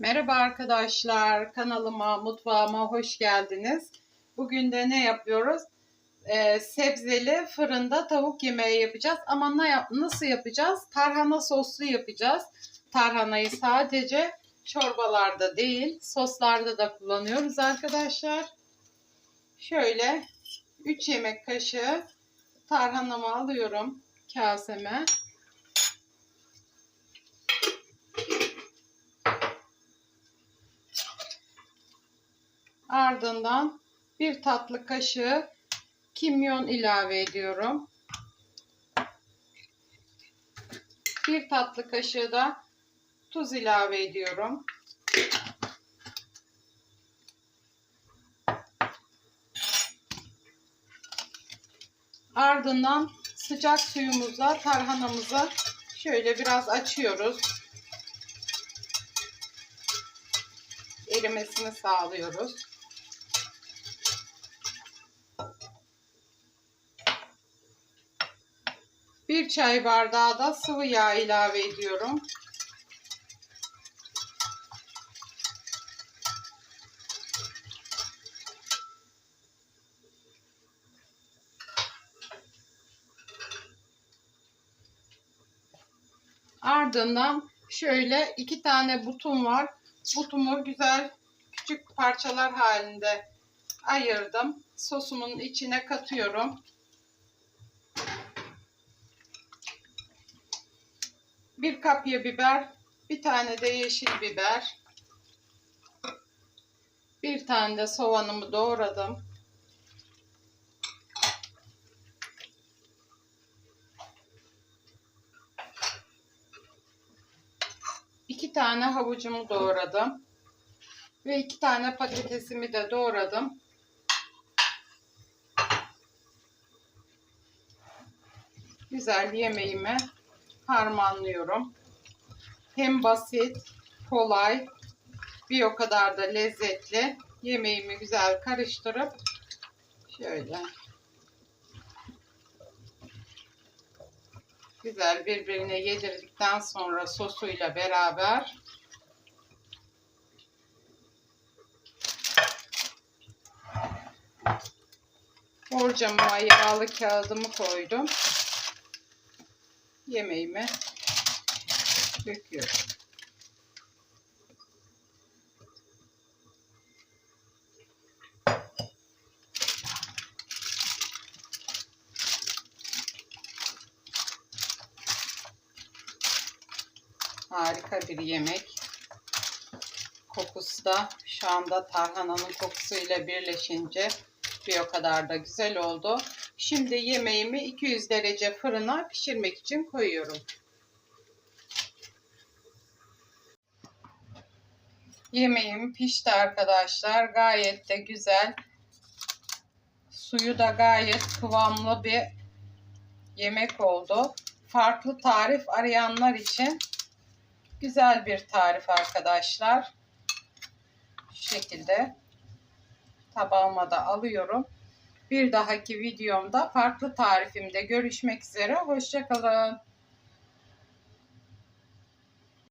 Merhaba arkadaşlar, kanalıma, mutfağıma hoş geldiniz. Bugün de ne yapıyoruz? Ee, sebzeli fırında tavuk yemeği yapacağız. Ama ne nasıl yapacağız? Tarhana soslu yapacağız. Tarhanayı sadece çorbalarda değil, soslarda da kullanıyoruz arkadaşlar. Şöyle 3 yemek kaşığı tarhanamı alıyorum kaseme. Ardından bir tatlı kaşığı kimyon ilave ediyorum. Bir tatlı kaşığı da tuz ilave ediyorum. Ardından sıcak suyumuzla tarhanamızı şöyle biraz açıyoruz. erimesini sağlıyoruz. Bir çay bardağı da sıvı yağ ilave ediyorum. Ardından şöyle iki tane butum var. Butumu güzel küçük parçalar halinde ayırdım. Sosumun içine katıyorum. Bir kapya biber, bir tane de yeşil biber. Bir tane de soğanımı doğradım. İki tane havucumu doğradım. Ve iki tane patatesimi de doğradım. Güzel yemeğimi harmanlıyorum. Hem basit, kolay, bir o kadar da lezzetli. Yemeğimi güzel karıştırıp şöyle güzel birbirine yedirdikten sonra sosuyla beraber borcamıma yağlı kağıdımı koydum. Yemeğimi döküyorum. Harika bir yemek. Kokusu da şu anda tarhananın kokusuyla birleşince bir o kadar da güzel oldu. Şimdi yemeğimi 200 derece fırına pişirmek için koyuyorum. Yemeğim pişti arkadaşlar. Gayet de güzel. Suyu da gayet kıvamlı bir yemek oldu. Farklı tarif arayanlar için güzel bir tarif arkadaşlar. Şu şekilde tabağıma da alıyorum. Bir dahaki videomda farklı tarifimde görüşmek üzere. Hoşçakalın.